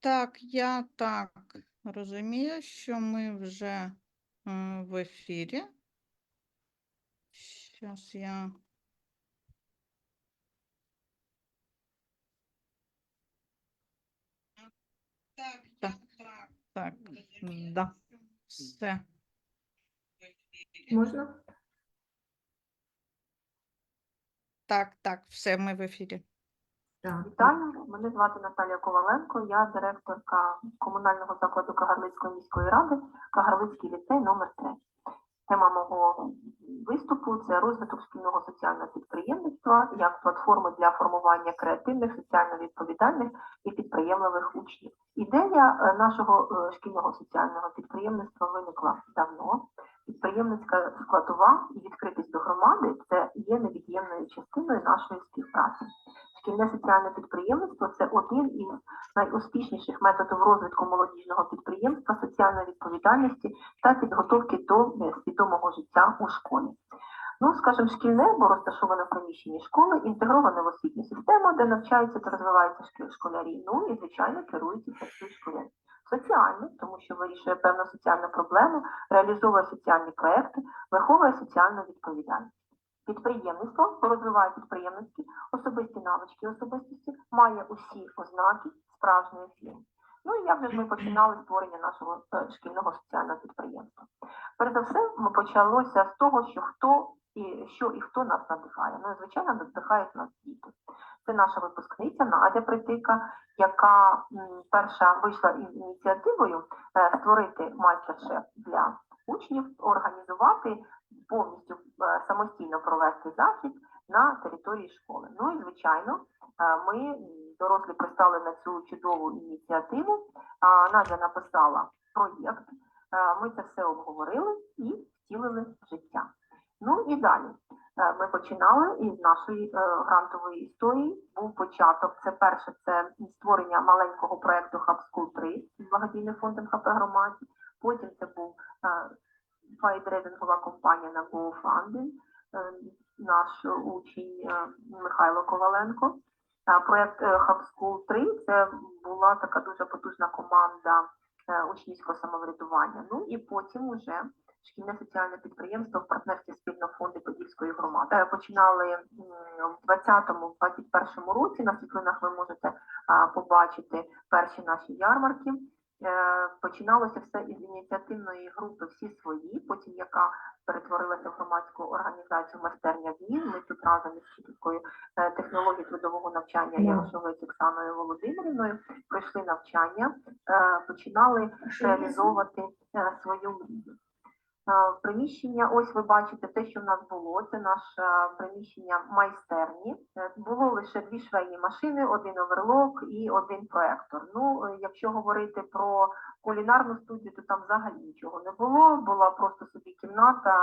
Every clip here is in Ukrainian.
Так, я так розумію, що ми вже е, в ефірі. Зараз я. Так, так, да, все. Можна? Так, так, все, ми в ефірі. Вітаю, мене звати Наталія Коваленко, я директорка комунального закладу Кагарлицької міської ради, Кагарлицький ліцей номер 3 Тема мого виступу це розвиток шкільного соціального підприємництва як платформи для формування креативних, соціально відповідальних і підприємливих учнів. Ідея е, нашого е, шкільного соціального підприємництва виникла давно. Підприємницька складова і відкритість до громади це є невід'ємною частиною нашої співпраці. Шкільне соціальне підприємництво це один із найуспішніших методів розвитку молодіжного підприємства, соціальної відповідальності та підготовки до свідомого життя у школі. Ну, скажімо, шкільне, бо розташоване в приміщенні школи, інтегроване в освітню систему, де навчаються та розвиваються школярі. Ну і, звичайно, керуються ці школярі. Соціальне, тому що вирішує певну соціальну проблему, реалізовує соціальні проекти, виховує соціальну відповідальність. Підприємництво розвиває підприємницькі особисті навички особистості, має усі ознаки справжньої фірми. Ну і як же ми починали створення нашого е, шкільного соціального підприємства? Перш за все, ми почалося з того, що хто і що і хто нас надихає. Ну, і, звичайно, надихають нас діти. Це наша випускниця Надя Притика, яка перша вийшла із ініціативою е, створити майстер-шеф для учнів, організувати повністю е, самостійно провести захід на території школи. Ну і звичайно, е, ми дорослі пристали на цю чудову ініціативу. Надя написала проєкт. е, Ми це все обговорили і втілили в життя. Ну і далі. Ми починали із нашої грантової історії. Був початок. Це перше, це створення маленького проекту Hub School 3 з благодійним фондом ХП громаді. Потім це був файдрейдингова компанія на GoFunding, е, наш учень е, Михайло Коваленко. Е, Проект е, Hub School 3 це була така дуже потужна команда учнівського самоврядування. Ну і потім уже шкільне соціальне підприємство в партнерстві спільного фонду Подільської громади. Починали в 20-21 році. На світлинах ви можете побачити перші наші ярмарки. Е, Починалося все із ініціативної групи всі свої, потім яка перетворилася в громадську організацію майстерня змін. Ми тут разом із вчителькою е, технології трудового навчання Yeah. Оксаною Володимирівною пройшли навчання, е, починали реалізовувати свою мрію. Е, Приміщення, ось ви бачите те, що в нас було. Це наше приміщення майстерні. Е, Було лише дві швейні машини, один оверлок і один проектор. Ну, е, якщо говорити про кулінарну студію, то там взагалі нічого не було. Була просто собі кімната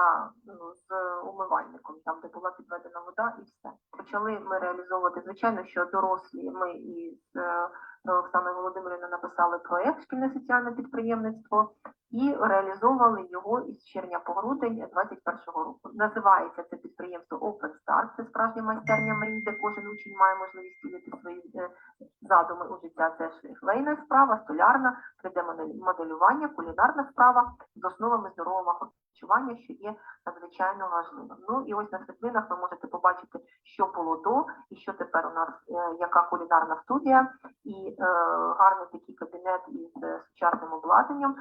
ну, з умивальником, там де була підведена вода, і все. Почали ми реалізовувати, звичайно, що дорослі ми із Оксаною Володимирівною написали проєкт шкільне соціальне підприємництво і реалізовували його із червня по грудень 21-го року. Називається це підприємство Open Start, це справжня майстерня мрій, де кожен учень має можливість втілити свої е, задуми у життя. Це шлейна справа, столярна, 3D-моделювання, кулінарна справа з основами здорового харчування, що є надзвичайно важливим. Ну і ось на світлинах ви можете побачити, що було до і що тепер у нас, е, яка кулінарна студія, і е, гарний такий кабінет із е, сучасним обладнанням.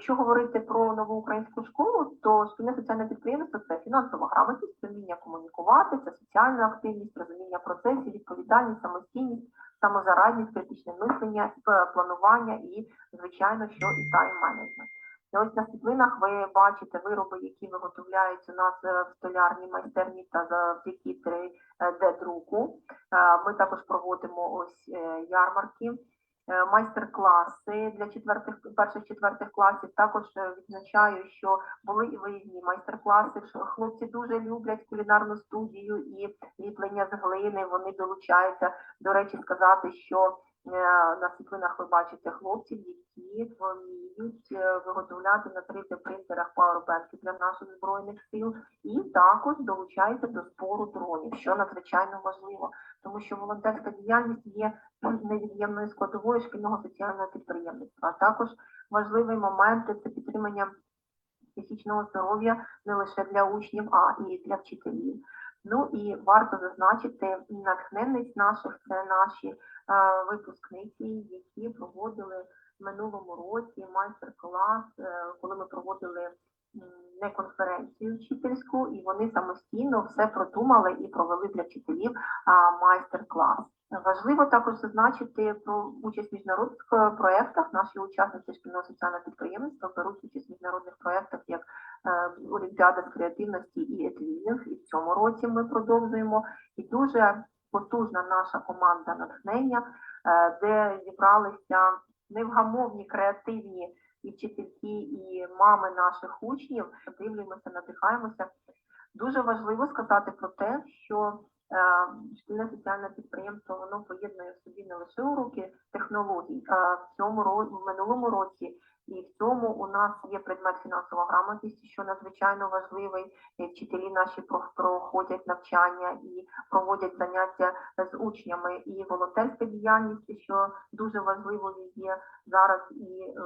Якщо говорити про нову українську школу, то шкільне соціальне підприємство це фінансова грамотність, вміння комунікувати, це соціальна активність, розуміння процесів, відповідальність, самостійність, самозарадність, критичне мислення, планування і, звичайно, що і тайм-менеджмент. І ось на світлинах ви бачите вироби, які виготовляються у нас е, в столярній майстерні та завдяки 3D-друку. Е, Ми також проводимо ось е, ярмарки, е, майстер-класи для четвертих, перших четвертих класів. Також е, відзначаю, що були і виїзні майстер-класи. Хлопці дуже люблять кулінарну студію і ліплення з глини. Вони долучаються. До речі, сказати, що е, на світлинах ви бачите хлопців, які вміють е, виготовляти на 3D-принтерах пауербанки для наших збройних сил, і також долучаються до збору дронів, що надзвичайно важливо, тому що волонтерська діяльність є невід'ємною складовою шкільного соціального підприємництва. А також важливий момент це підтримання психічного здоров'я не лише для учнів, а і для вчителів. Ну і варто зазначити натхненність наших це наші е, випускниці, які проводили в минулому році майстер-клас, е, коли ми проводили не конференцію вчительську, і вони самостійно все продумали і провели для вчителів майстер-клас. Важливо також зазначити про участь в міжнародних е, проєктах. Наші учасниці шкільного соціального підприємництва беруть участь в міжнародних проєктах як е, Олімпіада з креативності і етвінінг. І в цьому році ми продовжуємо. І дуже потужна наша команда натхнення, е, де зібралися невгамовні креативні і вчительки, і мами наших учнів. Дивимося, надихаємося. Дуже важливо сказати про те, що шкільне соціальне підприємство воно поєднує в собі не лише уроки технологій, а в цьому ро- в минулому році. І в цьому у нас є предмет фінансова грамотність, що надзвичайно важливий. І Вчителі наші про- проходять навчання і проводять заняття з учнями. І волонтерська діяльність, що дуже важливою є зараз. І е,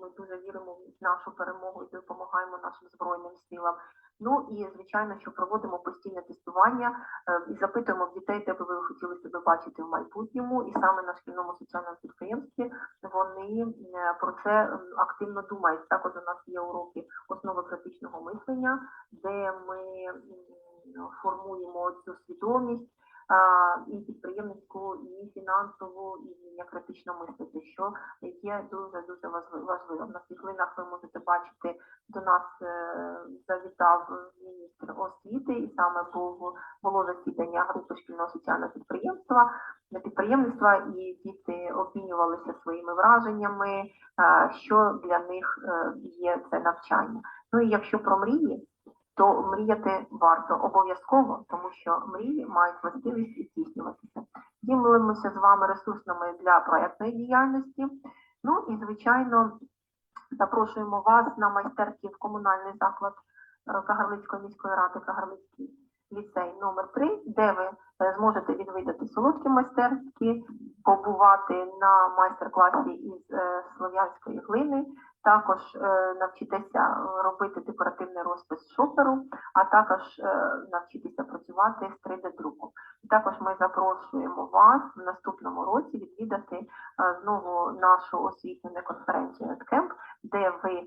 ми дуже віримо в нашу перемогу і допомагаємо нашим збройним силам. Ну і звичайно, що проводимо постійне тестування е, і запитуємо в дітей, де би ви хотіли себе бачити в майбутньому, і саме на шкільному соціальному підприємстві вони е, про це активно думають. Також у нас є уроки основи критичного мислення, де ми формуємо цю свідомість. І підприємницьку, і фінансову, і вміння критично мислити, що є дуже дуже важливо. На світлинах ви можете бачити до нас е, завітав міністр освіти, і саме був було засідання групи шкільного соціального підприємства на підприємництва, і діти обмінювалися своїми враженнями, е, що для них е, є це навчання. Ну і якщо про мрії, то мріяти варто обов'язково, тому що мрії мають властивість здійснюватися. Ділимося з вами ресурсами для проектної діяльності. Ну і звичайно. Запрошуємо вас на майстерки в комунальний заклад е, Кагарлицької міської ради Кагарлицький ліцей номер 3 де ви е, зможете відвідати солодкі майстерки, побувати на майстер-класі із е, слов'янської глини, також е, навчитися робити декоративний розпис шоперу, а також е, навчитися працювати з 3D-друком. Також ми запрошуємо вас в наступному році відвідати е, знову нашу освітню конференцію «Еткемп», де ви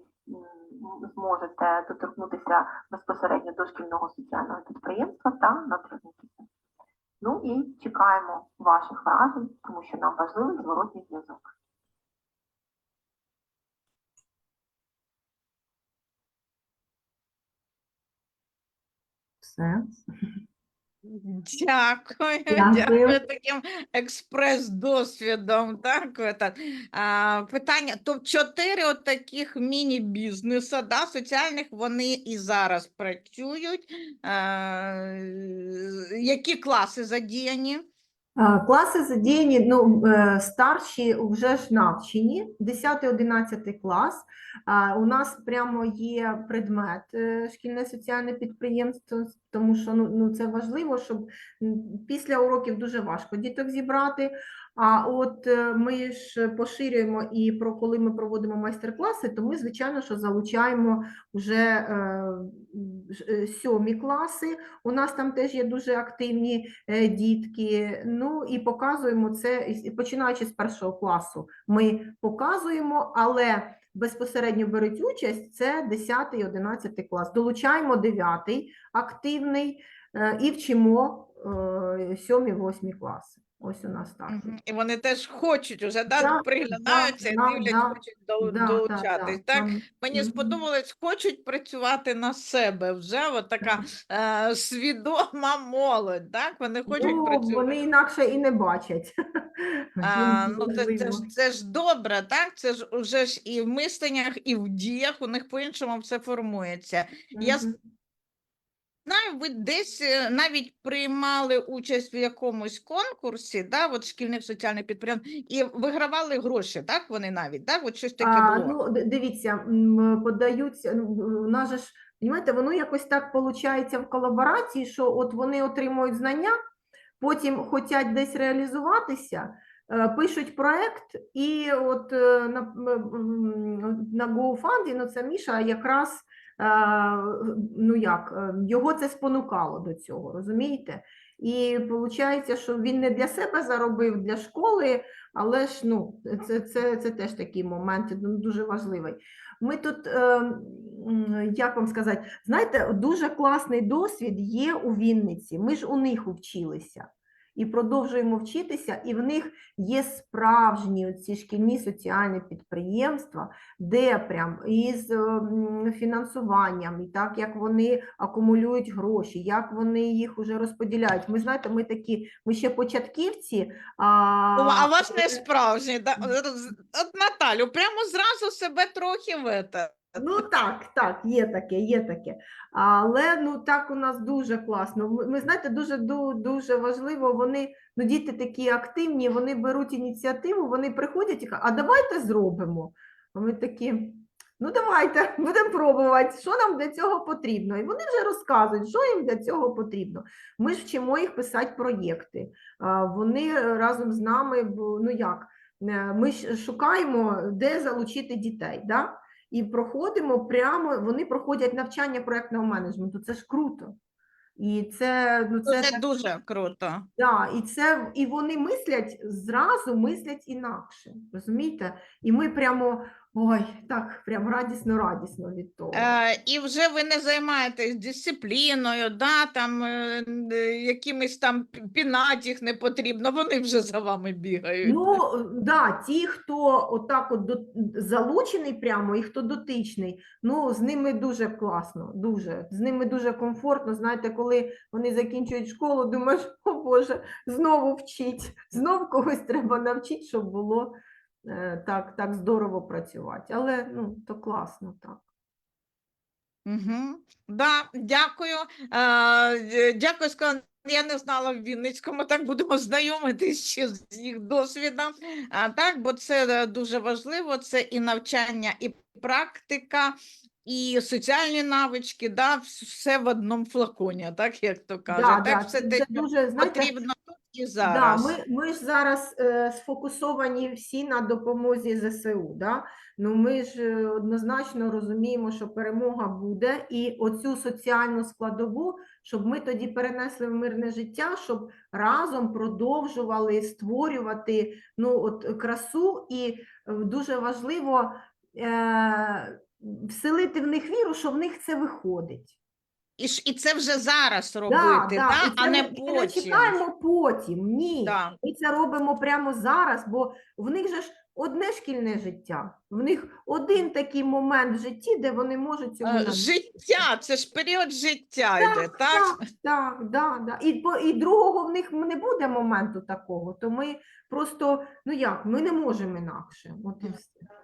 зможете доторкнутися безпосередньо до шкільного соціального підприємства та надихнутися. Ну і чекаємо ваших вражень, тому що нам важливий зворотній зв'язок. Все. Дякую, Дякую. дякую таким експрес-досвідом. Так, это, а, питання. То чотири от таких міні-бізнеса, да, соціальних, вони і зараз працюють. А, які класи задіяні? А, Класи задіяні, ну, е, старші вже ж навчені, 10-11 клас. У нас прямо є предмет е, шкільне соціальне підприємство, тому що ну, ну, це важливо, щоб після уроків дуже важко діток зібрати. А от е, ми ж поширюємо і про коли ми проводимо майстер-класи, то ми, звичайно, що залучаємо вже е, е, сьомі класи. У нас там теж є дуже активні дітки. Ну і показуємо це, починаючи з першого класу. Ми показуємо, але безпосередньо беруть участь це 10 і 11 клас. Долучаємо 9 активний і вчимо 7-8 класи. Ось у нас так. І вони теж хочуть уже, да, Да, приглядаються і да, дивляться, да, хочуть долу- Да, да, долучатись. да, Так? там, Мені сподобалось, хочуть працювати на себе вже от така е, свідома молодь, так? Вони хочуть ну, працювати. вони інакше і не бачать. А, ну, це, це, ж, це ж добре, так? Це ж уже ж і в мисленнях, і в діях у них по-іншому все формується. Я Мгм. Знаю, ви десь е, навіть приймали участь в якомусь конкурсі, да, от шкільних соціальних підприємств, і вигравали гроші, так? Вони навіть, так? От щось таке А, було. ну, дивіться, подаються, ну, у нас же ж, розумієте, воно якось так виходить в колаборації, що от вони отримують знання, потім хочуть десь реалізуватися, е, пишуть проект, і от е, на, на GoFundMe, ну це Міша якраз, ну як, е, його це спонукало до цього, розумієте? І виходить, що він не для себе заробив, для школи, але ж ну, це, це, це теж такий момент ну, дуже важливий. Ми тут, е, як вам сказати, знаєте, дуже класний досвід є у Вінниці. Ми ж у них вчилися і продовжуємо вчитися, і в них є справжні ці шкільні соціальні підприємства, де прям із е, фінансуванням, і так як вони акумулюють гроші, як вони їх уже розподіляють. Ми знаєте, ми такі, ми ще початківці. А, Ну, а ваш не справжній. Да? От, Наталю, прямо зразу себе трохи в це. Ну так, так, є таке, є таке. Але ну так у нас дуже класно. Ми, знаєте, дуже дуже важливо. Вони ну діти такі активні, вони беруть ініціативу, вони приходять і кажуть, а давайте зробимо. Ми такі. Ну, давайте, будемо пробувати, що нам для цього потрібно. І вони вже розказують, що їм для цього потрібно. Ми ж вчимо їх писати проєкти. Вони разом з нами, ну як, е, ми ж шукаємо, де залучити дітей. Да? І проходимо прямо, вони проходять навчання проектного менеджменту. Це ж круто. І це, ну, це, Це так- дуже круто. да, і це і вони мислять зразу, мислять інакше. Розумієте? І ми прямо ой, так, прям радісно, радісно від того. Е, і вже ви не займаєтесь дисципліною, да, там, е, якимись там пі- пінати їх не потрібно, вони вже за вами бігають. Ну, да, ті, хто отак от до, залучений прямо і хто дотичний, ну, з ними дуже класно, дуже. З ними дуже комфортно. Знаєте, коли вони закінчують школу, думаєш, о Боже, знову вчить, знов когось треба навчити, щоб було так, так здорово працювати. Але ну, то класно так. Угу. Да, дякую. Е, дякую, сказала. Я не знала в Вінницькому, так будемо знайомитись ще з їх досвідом. А, так, бо це е, дуже важливо, це і навчання, і практика, і соціальні навички, да, все в одному флаконі, так як то кажуть. Да, так, да, все це те, дуже, знаєте, потрібно тут і Да, ми, ми ж зараз е, сфокусовані всі на допомозі ЗСУ. Да? Ну, ми ж е, однозначно розуміємо, що перемога буде, і оцю соціальну складову, щоб ми тоді перенесли в мирне життя, щоб разом продовжували створювати ну, от, красу, і е, дуже важливо е, вселити в них віру, що в них це виходить. І, ж- і це вже зараз робити, да, да, і а не ми- потім. чекаємо потім. Ні. Да. Ми це робимо прямо зараз, бо в них же ж одне шкільне життя. В них один такий момент в житті, де вони можуть цьому Е. Життя, це ж період життя йде, так? Так, так, да, да. І, по- і другого в них не буде моменту такого, то ми просто, ну як, ми не можемо інакше. От і все.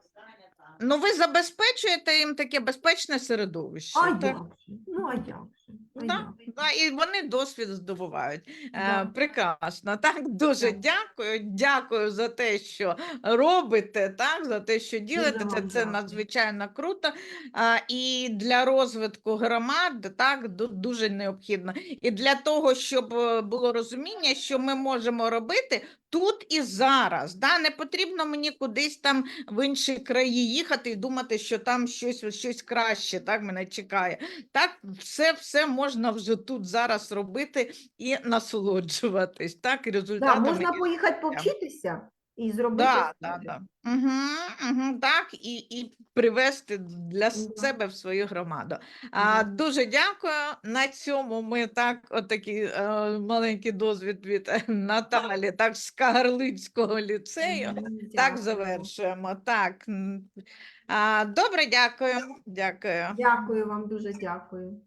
Ну, ви забезпечуєте їм таке безпечне середовище. А так? як же? Ну, а як же? А Да, як? да, і вони досвід здобувають. Е, Да. прекрасно. Так, дуже Так. дякую. Дякую за те, що робите, так, за те, що ділитеся. вам Це дякую. надзвичайно круто. А, і для розвитку громад так ду- дуже необхідно. І для того, щоб е, було розуміння, що ми можемо робити тут і зараз. Да? Не потрібно мені кудись там в інші краї їхати і думати, що там щось, щось краще так мене чекає. Так, все, все можна вже тут зараз робити і насолоджуватись. Так, і Да, можна поїхати повчитися і зробити. Да, да, да. Угу, угу, так, і, і привести для себе в свою громаду. А, дуже дякую. На цьому ми так, отакий е, маленький дозвід від е, Наталі, так, з Кагарлицького ліцею. Мгм, Так завершуємо. Так. А, добре, дякую. Дякую. Дякую вам, дуже дякую.